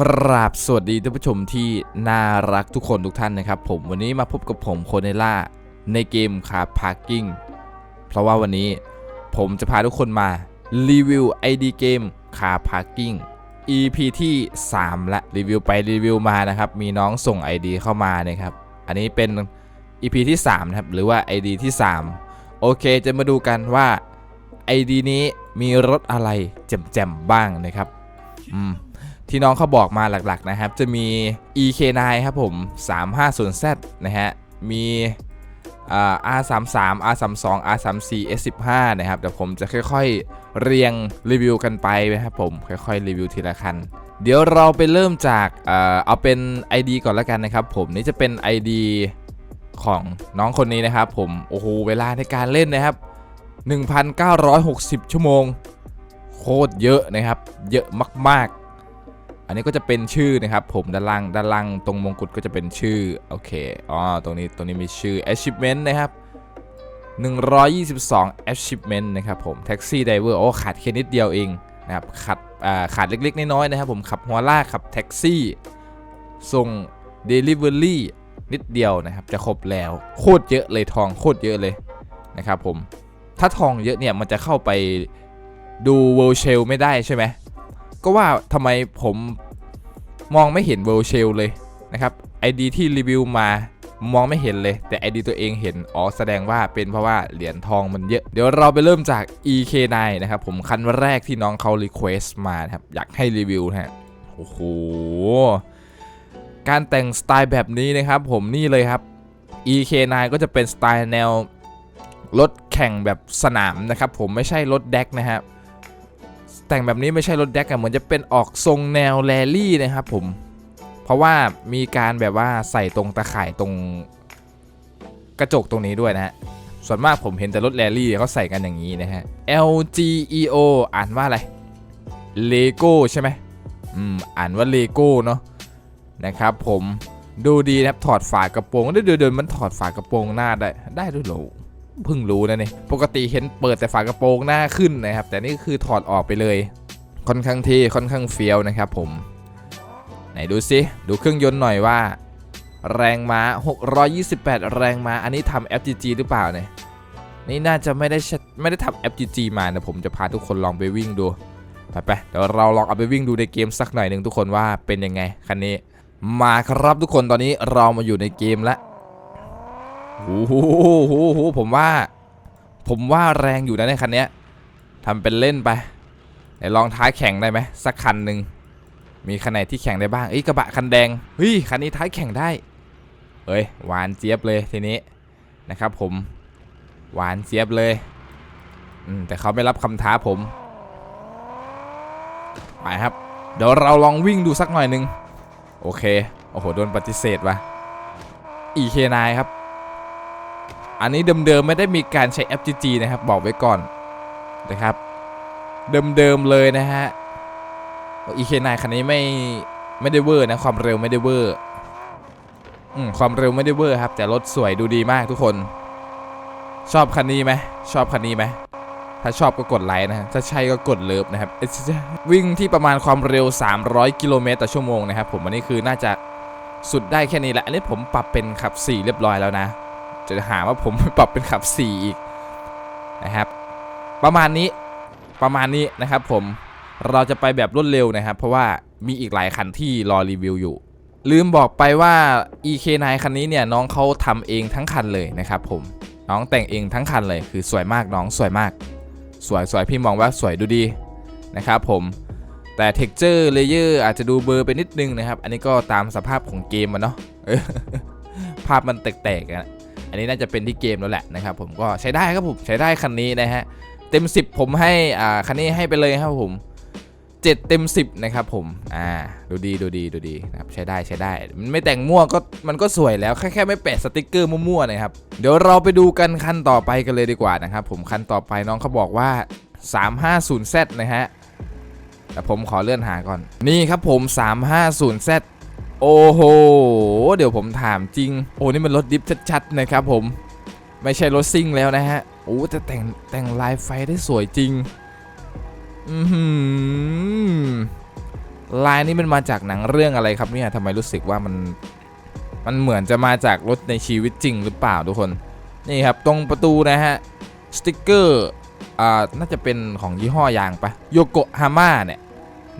กราบสวัสดีท่านผู้ชมที่น่ารักทุกคนทุกท่านนะครับ ผมวันนี้มาพบกับผมโคเนล่าในเกมคาพาร์กิ้งเพราะว่าวันนี้ผมจะพาทุกคนมารีวิว ID เกมคาพาร์กิ้ง EP ที่ 3 ละรีวิวไปรีวิวมานะครับ มีน้องส่ง ID เข้ามานะครับ อันนี้เป็น EP ที่3นะครับหรือว่า ID ที่ 3 โอเคจะมาดูกันว่า ID นี้มีรถอะไรแจ่มๆบ้างนะครับ อืม ที่น้องเขาบอกมาหลักๆนะครับ จะมี EK9 ครับผม 350Z นะฮะ มีอ่า R33 R32 R34 S15 นะครับ เดี๋ยวผมจะค่อยๆ เรียงรีวิวกันไปนะครับผม ค่อยๆ รีวิวทีละคัน เดี๋ยวเราไปเริ่มจากเอาเป็น ID ก่อนแล้วกันนะครับผมนี่จะเป็น ID ของน้องคนนี้นะครับผม โอ้โห เวลาในการเล่นนะครับ 1,960 ชั่วโมง โคตรเยอะนะครับ เยอะมากๆ อันนี้ก็จะเป็นชื่อนะครับผมด้านล่างด้านล่างตรงมงกุฎก็จะเป็นชื่อโอเคอ๋อตรงนี้ตรงนี้มีชื่อ achievement นะครับ122 achievement นะครับผม taxi driver โอ้ขาดแค่นิดเดียวเองนะครับขาดอ่าขาดเล็กๆน้อยๆนะครับผมขับหัวลากขับแท็กซี่ส่ง delivery นิดเดียวนะครับจะครบแล้วโคตรเยอะเลยทองโคตรเยอะเลยนะครับผมถ้าทองเยอะเนี่ยมันจะเข้าไปดู world shell ไม่ได้ใช่ไหมก็ว่าทำไมผม มองไม่เห็นเวลเชลเลยนะครับ ID ที่รีวิวมามองไม่เห็นเลย แต่ ID ตัวเองเห็น อ๋อ แสดงว่าเป็นเพราะว่าเหรียญทองมันเยอะ เดี๋ยวเราไปเริ่มจาก EK9 นะครับผมคันแรกที่น้องเขารีเควสมานะครับ อยากให้รีวิวนะฮะโอ้โห การแต่งสไตล์แบบนี้นะครับผมนี่เลยครับ EK9 ก็จะเป็นสไตล์แนวรถแข่งแบบสนามนะครับผมไม่ใช่รถแดกนะครับ แต่งแบบนี้ไม่ใช่รถแดกอะเหมือนจะเป็นออกทรงแนวแรลลี่นะครับผม เพราะว่ามีการแบบว่าใส่ตรงตะข่ายตรงกระจกตรงนี้ด้วยนะฮะ ส่วนมากผมเห็นแต่รถแรลลี่เขาใส่กันอย่างนี้นะฮะ LGEO อ่านว่าอะไร Lego ใช่ไหมอืมอ่านว่า Lego เนาะนะครับผมดูดีนะครับถอดฝากระโปรงเดินเดินมันถอดฝากระโปรงหน้าได้ได้ด้วยหรอ เพิ่งรู้นะเนี่ยปกติเห็นเปิดแต่ฝากระโปรงหน้าขึ้นนะครับ แต่นี่คือถอดออกไปเลย ค่อนข้างเท่ค่อนข้างเฟี้ยวนะครับผมไหนดูซิดูเครื่องยนต์หน่อยว่า แรงม้า 628 แรงม้า อันนี้ทำ FGG หรือเปล่าเนี่ยนี่น่าจะไม่ได้ไม่ได้ทำ FGG มานะผมจะพาทุกคนลองไปวิ่งดูไปไปเดี๋ยวเราลองเอาไปวิ่งดูในเกมสักหน่อยหนึ่งทุกคนว่าเป็นยังไงคันนี้มาครับทุกคนตอนนี้เรามาอยู่ในเกมแล้ว โอ้โหโหโหผมว่า ผมว่าแรงอยู่นะในคันนี้ทำเป็นเล่นไปไหนลองท้ายแข่งได้ไหมสักคันหนึ่งมีคันไหนที่แข่งได้บ้างเอ้ยกระบะคันแดงเฮ้ยคันนี้ท้ายแข่งได้เอ้ยหวานเจี๊ยบเลยทีนี้นะครับผมหวานเจี๊ยบเลยอืมแต่เขาไม่รับคำท้าผมไปครับ เดี๋ยวเราลองวิ่งดูสักหน่อยหนึง โอเค โอ้โห โดนปฏิเสธว่ะ EK9 ครับ อันนี้เดิมๆไม่ได้มีการใช้ FGG นะครับ บอกไว้ก่อนนะครับ เดิมๆเลยนะฮะ EK9 คันนี้ไม่ไม่ได้เวอร์นะ ความเร็วไม่ได้เวอร์อืมความเร็วไม่ได้เวอร์ครับ แต่รถสวยดูดีมากทุกคน ชอบคันนี้ไหมชอบคันนี้ไหมถ้าชอบก็กดไลค์นะถ้าใช่ก็กดเลิฟนะครับวิ่งที่ประมาณความเร็ว 300 กิโลเมตรต่อชั่วโมงนะครับผมอันนี้คือน่าจะสุดได้แค่นี้แหละ อันนี้ผมปรับเป็นขับ 4 เรียบร้อยแล้วนะ จะหาว่าผมปรับเป็นขับ 4 อีกนะครับ ประมาณนี้ประมาณนี้นะครับผมเราจะไปแบบรวดเร็วนะครับ เพราะว่ามีอีกหลายคันที่รอรีวิวอยู่ ลืมบอกไปว่า EK9 คันนี้เนี่ยน้องเขาทำเองทั้งคันเลยนะครับผมน้องแต่งเองทั้งคันเลยคือสวยมากน้องสวยมาก สวยสวยพี่มองว่าสวยดูดีนะครับผมแต่ texture layer อร์อาจจะดูเบลอร์ไปนิดนึงนะครับ อันนี้ก็ตามสภาพของเกมมันเนาะภาพมันแตกๆอะ อันนี้น่าจะเป็นที่เกมแล้วแหละนะครับผมก็ใช้ได้ครับผมใช้ได้คันนี้นะฮะเต็ม 10 ผมให้อ่าคันนี้ให้ไปเลยครับผม7เต็ม 10 นะครับผม อ่า ดูดีดูดีดูดีนะครับ ใช้ได้ใช้ได้ มันไม่แต่งมั่วก็มันก็สวยแล้ว แค่แค่ไม่แปะสติกเกอร์มั่วๆนะครับ เดี๋ยวเราไปดูกันคันต่อไปกันเลยดีกว่านะครับผม คันต่อไปน้องเขาบอกว่า 350Z นะฮะ แต่ผมขอเลื่อนหาก่อน นี่ครับผม 350Z โอ้โห เดี๋ยวผมถามจริง โอ้นี่มันรถดิฟชัดๆนะครับผม ไม่ใช่รถซิ่งแล้วนะฮะ โอ้แต่แต่งแต่งลายไฟได้สวยจริง อือหือลายนี้มันมาจากหนังเรื่องอะไรครับเนี่ยทำไมรู้สึกว่ามัน มันเหมือนจะมาจากรถในชีวิตจริงหรือเปล่าทุกคน นี่ครับตรงประตูนะฮะ สติกเกอร์ อ่า น่าจะเป็นของยี่ห้อยางปะโยโกฮาม่าเนี่ย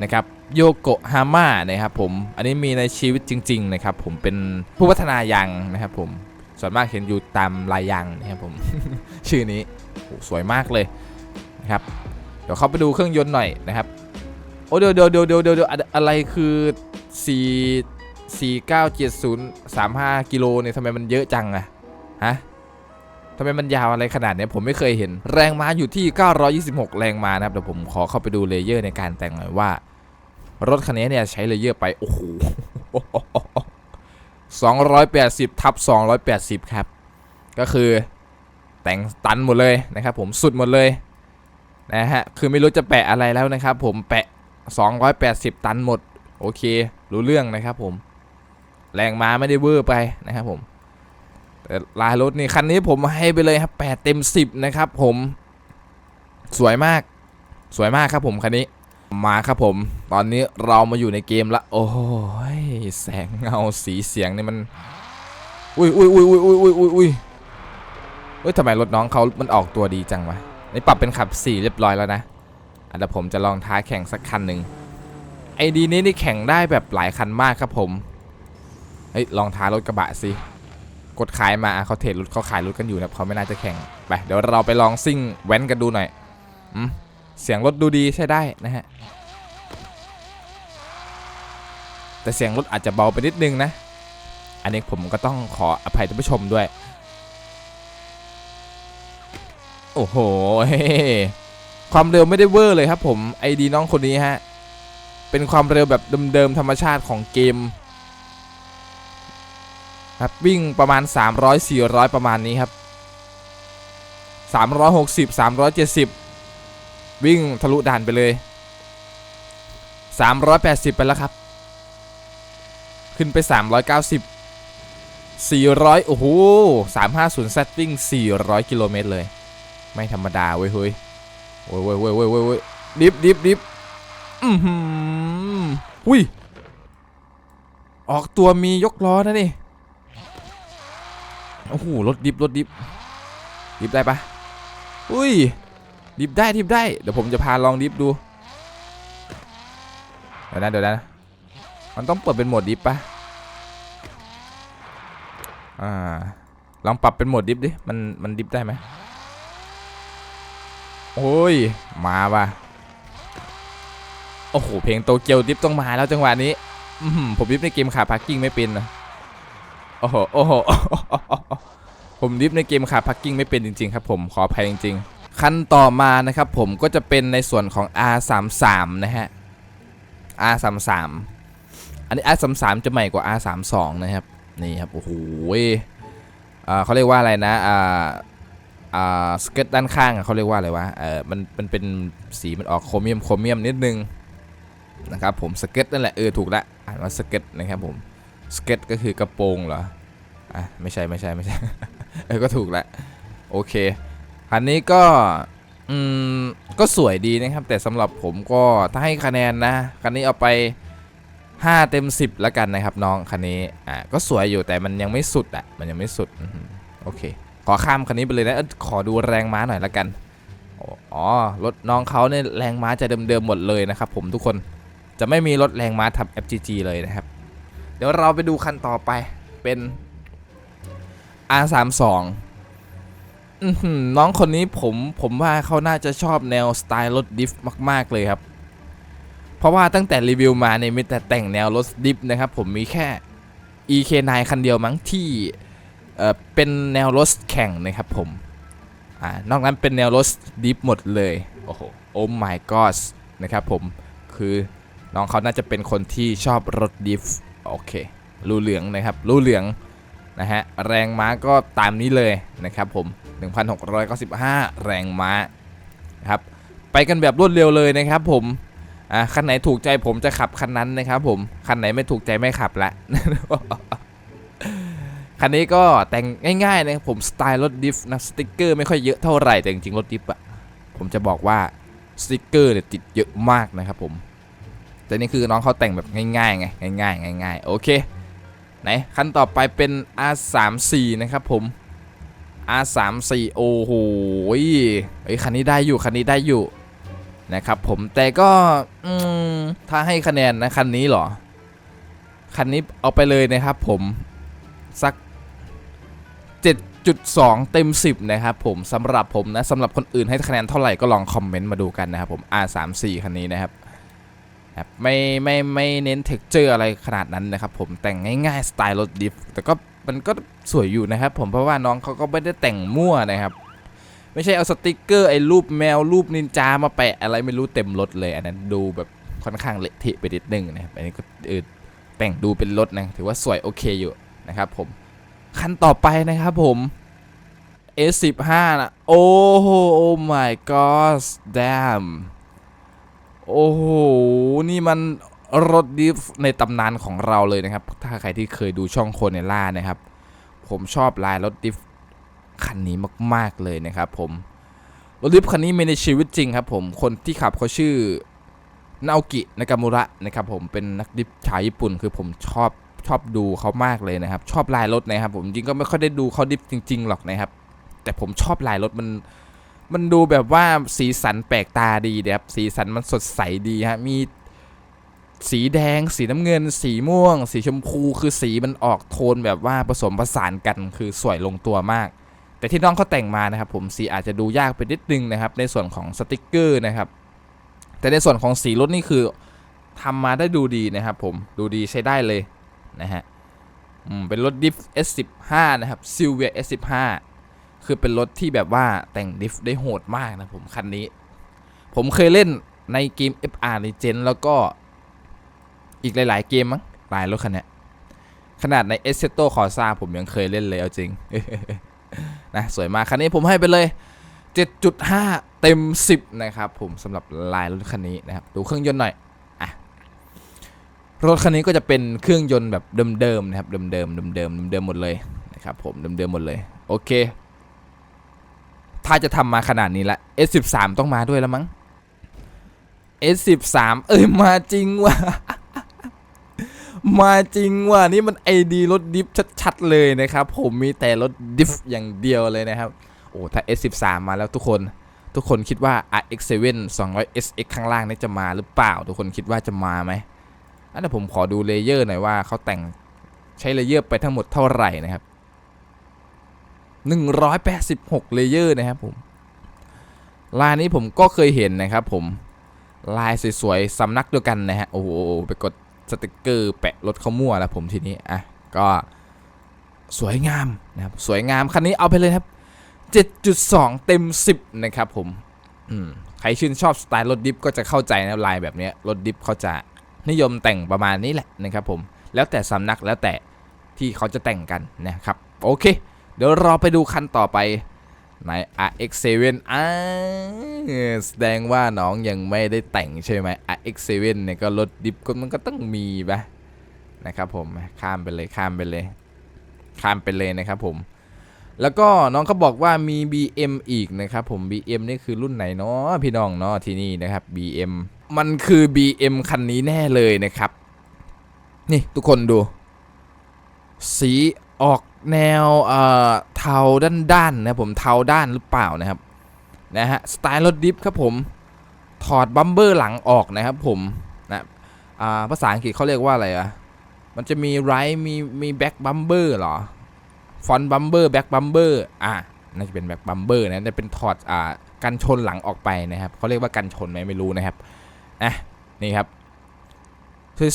นะครับ โยโกฮาม่านะครับผม อันนี้มีในชีวิตจริง ๆ นะครับ ผมเป็นผู้พัฒนายางนะครับผม ส่วนมากเห็นอยู่ตามลายยางนะครับผม ชื่อนี้สวยมากเลยนะครับ เดี๋ยวเข้าไปดูเครื่องยนต์หน่อยนะครับ โอ้เดี๋ยวเดี๋ยวเดี๋ยวเดี๋ยวเดี๋ยวอะอะไรคือ4 4 9 7 0 3 5กิโลเนี่ยทำไมมันเยอะจังอะฮะทำไมมันยาวอะไรขนาดเนี้ยผมไม่เคยเห็น แรงม้าอยู่ที่ 926 แรงม้านะครับเดี๋ยวผมขอเข้าไปดูเลเยอร์ในการแต่งหน่อยว่า รถคันนี้เนี่ยใช้เลเยอร์ไป โอ้โห280ทับ280 ครับ ก็คือแต่งตันหมดเลยนะครับผมสุดหมดเลยนะฮะ คือไม่รู้จะแปะอะไรแล้วนะครับผมแปะ 280 ตันหมด โอเค รู้เรื่องนะครับผม แรงม้าไม่ได้เวอร์ไปนะครับผมแต่ลายรถนี่คันนี้ผมให้ไปเลยครับ 8 เต็ม 10 นะครับผม สวยมาก สวยมากครับผมคันนี้ มาครับผม ตอนนี้เรามาอยู่ในเกมละ โอ้ยแสงเงาสีเสียงนี่มัน อุ้ยอุ้ยอุ้ยอุ้ยอุ้ยอุ้ยอุ้ยอุ้ยเฮ้ยทำไมรถน้องเขามันออกตัวดีจังวะนี่ปรับเป็นขับ4เรียบร้อยแล้วนะอะเดี๋ยวผมจะลองท้าแข่งสักคันหนึ่งไอดีนี้นี่แข่งได้แบบหลายคันมากครับผม เฮ้ยลองท้ารถกระบะสิ กดขายมาเขาเทรดรถเขาขายรถกันอยู่นะเขาไม่น่าจะแข่ง ไปเดี๋ยวเราไปลองซิ่งแว้นกันดูหน่อยอืม เสียงรถดูดีใช้ได้นะฮะ แต่เสียงรถอาจจะเบาไปนิดนึงนะ อันนี้ผมก็ต้องขออภัยท่านผู้ชมด้วย โอ้โห ความเร็วไม่ได้เวอร์เลยครับผมไอดีน้องคนนี้ฮะ เป็นความเร็วแบบเดิมๆธรรมชาติของเกมครับวิ่งประมาณ 300 400 ประมาณนี้ครับ 360 370 วิ่งทะลุด่านไปเลย 380 ไปแล้วครับ ขึ้นไป 390 400 โอ้โห 350 set วิ่ง 400 กิโลเมตรเลย ไม่ธรรมดาเว้ยเฮ้ยโอ้ยเว้ยเว้ยเว้ยเว้ยดิฟดิฟดิฟอือหืออุ้ย ออกตัวมียกล้อนะนี่ โอ้โห รถดิฟรถดิฟดิฟได้ปะอุ้ย ดิฟได้ดิฟได้ เดี๋ยวผมจะพาลองดิฟดู เดี๋ยวนะเดี๋ยวนะ มันต้องเปิดเป็นโหมดดิฟปะอ่า ลองปรับเป็นโหมดดิฟดิ มัน มันดิฟได้ไหมโอ้ย มาว่ะ โอ้โห เพลงโตเกียวดิฟต้องมาแล้วจังหวะนี้ผมดิฟในเกมขาพาร์กิ้งไม่เป็นนะโอ้โห โอ้โห ผมดิฟในเกมขาพักกิ้งไม่เป็นจริง ๆ ครับผม ขออภัยจริง ๆ ขั้นต่อมานะครับผมก็จะเป็นในส่วนของ R33 นะฮะ R33 อันนี้ R33 จะใหม่กว่า R32 นะครับ นี่ครับ โอ้โหอ่าเขาเรียกว่าอะไรนะอ่าอ่าสเก็ตด้านข้างเขาเรียกว่าอะไรวะเออมันมันเป็นสีมันออกโครเมียมโครเมียมนิดนึงนะครับผมสเก็ตนั่นแหละเออถูกละอ่านว่าสเก็ตนะครับผมสเก็ตก็คือกระโปรงเหรออะไม่ใช่ไม่ใช่ไม่ใช่เออก็ถูกล้วโอเค คันนี้ก็อืมก็สวยดีนะครับ แต่สำหรับผมก็ถ้าให้คะแนนนะคันนี้เอาไป 5 เต็ม 10แล้วกันนะครับน้องคันนี้อะก็สวยอยู่แต่มันยังไม่สุดอะมันยังไม่สุดอโอเค ขอข้ามคันนี้ไปเลยนะอขอดูแรงม้าหน่อยละกันอ๋อรถน้องเขาเนี่ยแรงม้าจะเดิมๆหมดเลยนะครับ ผมทุกคนจะไม่มีรถแรงม้าทำ FGG เลยนะครับ เดี๋ยวเราไปดูคันต่อไปเป็น R32 อื้อหือ น้องคนนี้ผมผมว่าเขาน่าจะชอบแนวสไตล์รถดิฟมาก ๆ เลยครับ เพราะว่าตั้งแต่รีวิวมาเนี่ยมีแต่แต่งแนวรถดิฟนะครับ ผมมีแค่ EK9 คันเดียวมั้งที่เอ่อเป็นแนวรถแข่งนะครับผมอ่านอกนั้นเป็นแนวรถดิฟหมดเลย โอ้โหโอ้ my god นะครับผมคือน้องเขาน่าจะเป็นคนที่ชอบรถดิฟโอเครูเหลืองนะครับรูเหลือง นะฮะแรงม้าก็ตามนี้เลยนะครับผม 1,695 แรงม้านะครับไปกันแบบรวดเร็วเลยนะครับผมอ่าคันไหนถูกใจผมจะขับคันนั้นนะครับผมคันไหนไม่ถูกใจไม่ขับละคันนี้ก็แต่งง่ายๆนะครับผมสไตล์รถดิฟนะสติกเกอร์ไม่ค่อยเยอะเท่าไหร่แต่จริงๆรถดิฟอะผมจะบอกว่าสติกเกอร์เนี่ยติดเยอะมากนะครับผมแต่นี่คือน้องเขาแต่งแบบง่ายๆไงง่ายๆง่ายๆโอเค ไหนคันต่อไปเป็น R34 นะครับผม R34 โอ้โหไอ้คันนี้ได้อยู่คันนี้ได้อยู่นะครับผมแต่ก็อืมถ้าให้คะแนนนะคันนี้เหรอ คันนี้เอาไปเลยนะครับผมสัก 7.2 เต็ม 10 นะครับผมสำหรับผมนะสำหรับคนอื่นให้คะแนนเท่าไหร่ก็ลองคอมเมนต์มาดูกันนะครับผม R34 คันนี้นะครับ แบบไม่ไม่ไม่เน้นเท็กเจอร์อะไรขนาดนั้นนะครับผมแต่งง่ายๆสไตล์รถดิฟแต่ก็มันก็สวยอยู่นะครับผมเพราะว่าน้องเขาก็ไม่ได้แต่งมั่วนะครับ ไม่ใช่เอาสติกเกอร์ไอ้รูปแมวรูปนินจามาแปะอะไรไม่รู้เต็มรถเลย อันนั้นดูแบบค่อนข้างเละเทะไปนิดนึงนะครับอันนี้ก็เออแต่งดูเป็นรถนะถือว่าสวยโอเคอยู่นะครับผมคันต่อไปนะครับผม S15 นะโอ้โห oh my god damn โอ้โห นี่มันรถดิฟในตำนานของเราเลยนะครับ ถ้าใครที่เคยดูช่องโคเนล่านะครับ ผมชอบลายรถดิฟคันนี้มาก ๆ เลยนะครับผมรถดิฟคันนี้มีในชีวิตจริงครับผม คนที่ขับเขาชื่อนาโอกินากามุระนะครับผมเป็นนักดิฟชาวญี่ปุ่น คือผมชอบชอบดูเขามากเลยนะครับ ชอบลายรถนะครับ ผมจริงก็ไม่ค่อยได้ดูเขาดิฟจริง ๆ หรอกนะครับ แต่ผมชอบลายรถมัน มันดูแบบว่าสีสันแปลกตาดีนะครับสีสันมันสดใสดีฮะมีสีแดง สีน้ำเงิน สีม่วง สีชมพูคือสีมันออกโทนแบบว่าผสมผสานกันคือสวยลงตัวมาก แต่ที่น้องเขาแต่งมานะครับ ผมสีอาจจะดูยากไปนิดนึงนะครับ ในส่วนของสติกเกอร์นะครับ แต่ในส่วนของสีรถนี่คือทำมาได้ดูดีนะครับ ผมดูดีใช้ได้เลยนะฮะอืมเป็นรถดิฟ S15 นะครับ Silvia S15 คือเป็นรถที่แบบว่าแต่งดิฟได้โหดมากนะผมคันนี้ ผมเคยเล่นในเกม FR Legend แล้วก็อีกหลาย ๆ เกมมั้งหลายรถคันนี้ขนาดใน e s s e t o Corsa ผมยังเคยเล่นเลยเอาจริงนะสวยมากคันนี้ผมให้ไปเลย 7.5 เต็ม 10 นะครับผมสำหรับลายรถคันนี้นะครับ ดูเครื่องยนต์หน่อยอะรถคันนี้ก็จะเป็นเครื่องยนต์แบบเดิมๆนะครับเดิมๆเดิมๆเดิมๆหมดเลยนะครับผมเดิมๆหมดเลย โอเคาจะทำมาขนาดนี้ละ S13 ต้องมาด้วยแล้วมั้ง S13 เอ้ยมาจริงว่ะ มาจริงว่ะนี่มันไอดีรถดิฟชัดๆเลยนะครับ ผมมีแต่รถดิฟอย่างเดียวเลยนะครับ โอ้ถ้า S13 มาแล้วทุกคนทุกคนคิดว่า RX7 200 SX ข้างล่างนี่จะมาหรือเปล่า ทุกคนคิดว่าจะมาไหมอันนี้ผมขอดูเลเยอร์หน่อยว่าเขาแต่งใช้เลเยอร์ไปทั้งหมดเท่าไหร่นะครับ 186 เลเยอร์นะครับผม ลายนี้ผมก็เคยเห็นนะครับผม ลายสวยๆสำนักเดียวกันนะฮะ โอ้โห ไปกดสติกเกอร์แปะรถเขามั่วแล้วผมทีนี้ อะ ก็สวยงามนะครับ สวยงามคันนี้เอาไปเลยครับ 7.2 เต็ม 10 นะครับผม อืม ใครชื่นชอบสไตล์รถดิฟก็จะเข้าใจนะลายแบบนี้รถดิฟเขาจะนิยมแต่งประมาณนี้แหละนะครับผม แล้วแต่สำนักแล้วแต่ที่เขาจะแต่งกันนะครับ โอเค เดี๋ยวรอไปดูคันต่อไปใน RX7 อ่าแสดงว่าน้องยังไม่ได้แต่งใช่ไหม RX7 เนี่ยก็รถดิบก็มันก็ต้องมีปะนะครับผมข้ามไปเลยข้ามไปเลย ข้ามไปเลยนะครับผม แล้วก็น้องเขาบอกว่ามี BM อีกนะครับผม BM นี่คือรุ่นไหนเนาะพี่น้องเนาะที่นี่นะครับ BM มันคือ BM คันนี้แน่เลยนะครับ นี่ทุกคนดู สี ออกแนวเอ่อเทาด้านๆนะผมเทาด้านหรือเปล่านะครับนะฮะสไตล์รถดิฟครับผมถอดบัมเบอร์หลังออกนะครับผมนะอ่าภาษาอังกฤษเขาเรียกว่าอะไรอะมันจะมีไรมีมีแบ็กบัมเบอร์หรอฟอนบัมเบอร์แบ็กบัมเบอร์อะน่าจะเป็นแบ็กบัมเบอร์นะแต่เป็นถอดอ่ากันชนหลังออกไปนะครับเขาเรียกว่ากันชนไหมไม่รู้นะครับอะนี่ครับ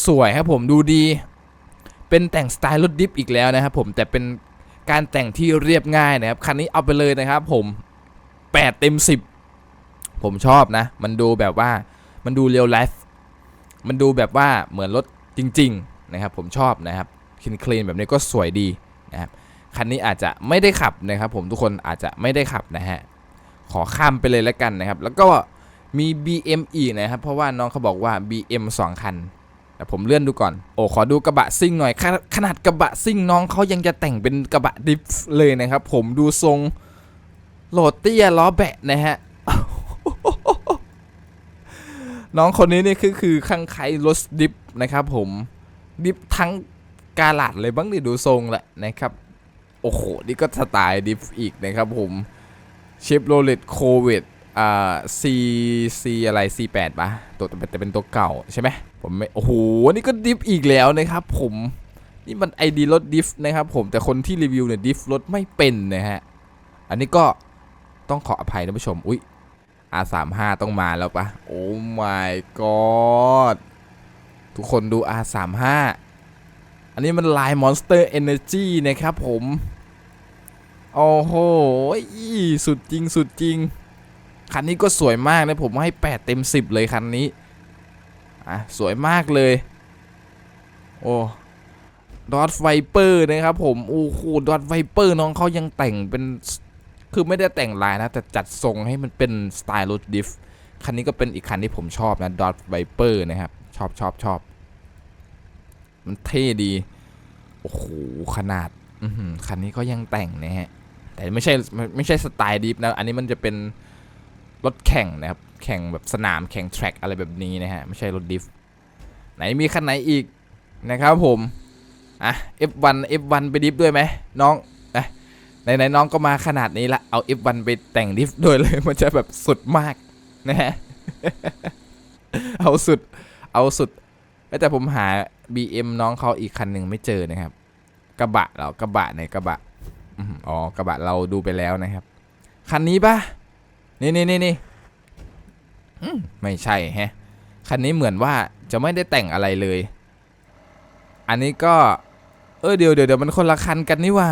สวยๆครับผมดูดี เป็นแต่งสไตล์รถดิฟอีกแล้วนะครับผมแต่เป็นการแต่งที่เรียบง่ายนะครับคันนี้เอาไปเลยนะครับ ผม8เต็ม10 ผมชอบนะ มันดูแบบว่ามันดูเรียลไลฟ์มันดูแบบว่าเหมือนรถจริง ๆ นะครับ ผมชอบนะครับคินคลีนแบบนี้ก็สวยดีนะครับคันนี้อาจจะไม่ได้ขับนะครับ ผมทุกคนอาจจะไม่ได้ขับนะฮะขอข้ามไปเลยแล้วกันนะครับ แล้วก็มี BM อีกนะครับ เพราะว่าน้องเขาบอกว่า BM 2 คัน แต่ผมเลื่อนดูก่อน โอ้ ขอดูกระบะซิ่งหน่อยขนาดขนาดกระบะซิ่งน้องเขายังจะแต่งเป็นกระบะดิฟเลยนะครับ ผมดูทรงโหลดเตี้ยล้อแบะนะฮะ น้องคนนี้นี่คือคือข้างใครรถดิฟนะครับผม ดิฟทั้งกาลาดเลยบ้างดิดูทรงแหละนะครับ โอ้โห นี่ก็สไตล์ดิฟอีกนะครับผมเชฟโรเลตโควิด อ่าซีซีอะไร C8 ปะตัวแต่เป็นตัวเก่าใช่ไหมผมไม่โอ้โหนี่ก็ดิฟอีกแล้วนะครับผมนี่มันไอดีรถดิฟนะครับผมแต่คนที่รีวิวเนี่ยดิฟรถไม่เป็นนะฮะอันนี้ก็ต้องขออภัยท่านผู้ชมอุ๊ย R35 ต้องมาแล้วปะโอ้ my god ทุกคนดู R35 อันนี้มันลาย Monster Energy นะครับผม โอ้โห สุดจริง สุดจริง คันนี้ก็สวยมากนะผมให้ 8 เต็ม 10 เลยคันนี้ อะ สวยมากเลย โอ้ดอทไวเปอร์นะครับผม โอ้โหดอทไวเปอร์น้องเขายังแต่งเป็น คือไม่ได้แต่งลายนะ แต่จัดทรงให้มันเป็นสไตล์รถดิฟ คันนี้ก็เป็นอีกคันที่ผมชอบนะดอทไวเปอร์นะครับ ชอบชอบชอบ มันเท่ดี โอ้โห ขนาดคันนี้ก็ยังแต่งนะฮะ แต่ไม่ใช่ไม่ใช่สไตล์ดิฟนะ อันนี้มันจะเป็น รถแข่งนะครับ แข่งแบบสนามแข่งแทร็กอะไรแบบนี้นะฮะ ไม่ใช่รถดิฟ ไหนมีคันไหนอีกนะครับผม อะ F1 F1 ไปดิฟด้วยไหมน้องนะไหนๆน้องก็มาขนาดนี้ละ เอา F1 ไปแต่งดิฟด้วยเลย มันจะแบบสุดมากนะฮะ เอาสุด เอาสุด แต่ผมหา BM น้องเขาอีกคันหนึ่งไม่เจอนะครับ กระบะเรากระบะในกระบะ อ๋อ กระบะเราดูไปแล้วนะครับ คันนี้ปะ นี่นี่นี่นี่ไม่ใช่แฮะ คันนี้เหมือนว่าจะไม่ได้แต่งอะไรเลย อันนี้ก็ เออเดี๋ยวเดี๋ยวเดี๋ยวมันคนละคันกันนี่ว่า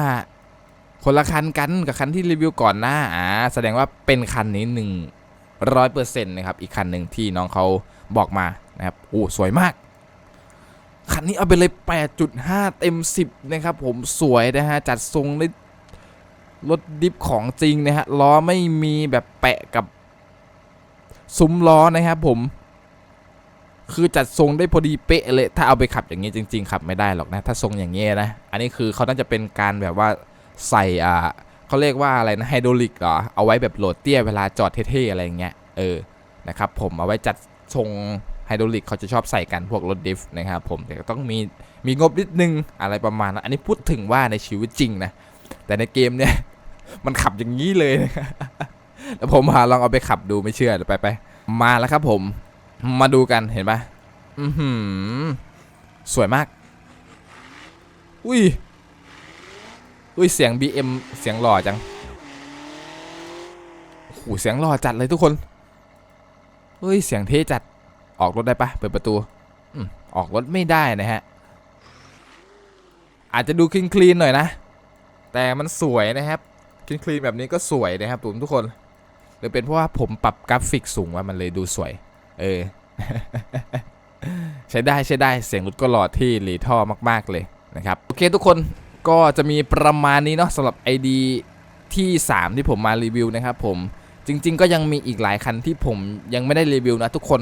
คนละคันกันกับคันที่รีวิวก่อนหน้า อ่า แสดงว่าเป็นคันนี้หนึ่งร้อยเปอร์เซ็นต์นะครับ อีกคันหนึ่งที่น้องเขาบอกมานะครับ โอ้สวยมาก คันนี้เอาไปเลย 8.5 เต็ม 10 นะครับ ผมสวยนะฮะ จัดทรงได้ รถดิฟของจริงนะฮะล้อไม่มีแบบแปะกับ ซุ้มล้อนะครับผม คือจัดทรงได้พอดีเป๊ะเลย ถ้าเอาไปขับอย่างนี้จริง ๆ ขับไม่ได้หรอกนะ ถ้าทรงอย่างนี้นะ อันนี้คือเขาน่าจะเป็นการแบบว่าใส่อ่าเขาเรียกว่าอะไรนะไฮดรอลิกเหรอเอาไว้แบบโหลดเตี้ยเวลาจอดเท่ๆอะไรอย่างเงี้ยเออนะครับผมเอาไว้จัดทรงไฮดรอลิกเขาจะชอบใส่กันพวกรถดิฟนะครับผมแต่ต้องมีมีงบนิดนึงอะไรประมาณนั้นอันนี้พูดถึงว่าในชีวิตจริงนะแต่ในเกมเนี่ย มันขับอย่างนี้เลยนะแล้วผมหาลองเอาไปขับดูไม่เชื่อเดี๋ยวไปไปมาแล้วครับผม มาดูกันเห็นปะอือหือสวยมาก อุ้ย อุ้ยเสียง BM เสียงหล่อจังโอ้โหเสียงหล่อจัดเลยทุกคนเฮ้ยเสียงเท่จัด ออกรถได้ปะเปิดประตูออกรถไม่ได้นะฮะ อาจจะดูคลีนคลีนๆหน่อยนะ แต่มันสวยนะครับ คลีนคลีนๆแบบนี้ก็สวยนะครับผมทุกคนหรือเป็นเพราะว่าผมปรับกราฟิกสูงว่ามันเลยดูสวย เออ ใช้ได้ใช้ได้เสียงรถก็หล่อที่หลีท่อมาก ๆเลยนะครับ โอเคทุกคนก็จะมีประมาณนี้เนาะสำหรับ ID ที่ 3 ที่ผมมารีวิวนะครับผมจริง ๆ ก็ยังมีอีกหลายคันที่ผมยังไม่ได้รีวิวนะทุกคน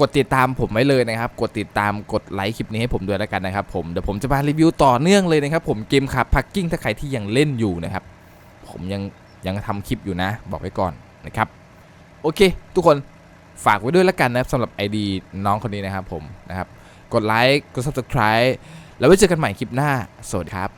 กดติดตามผมไว้เลยนะครับ กดติดตามกดไลค์คลิปนี้ให้ผมด้วยแล้วกันนะครับผมเดี๋ยวผมจะมารีวิวต่อเนื่องเลยนะครับผมเกมขับพักกิ้งถ้าใครที่ยังเล่นอยู่นะครับ ผมยังยังทำคลิปอยู่นะ บอกไว้ก่อนนะครับ โอเค ทุกคนฝากไว้ด้วยแล้วกันนะครับสำหรับ ID น้องคนนี้นะครับผมนะครับ กดไลค์กด subscribe แล้วไว้เจอกันใหม่คลิปหน้า สวัสดีครับ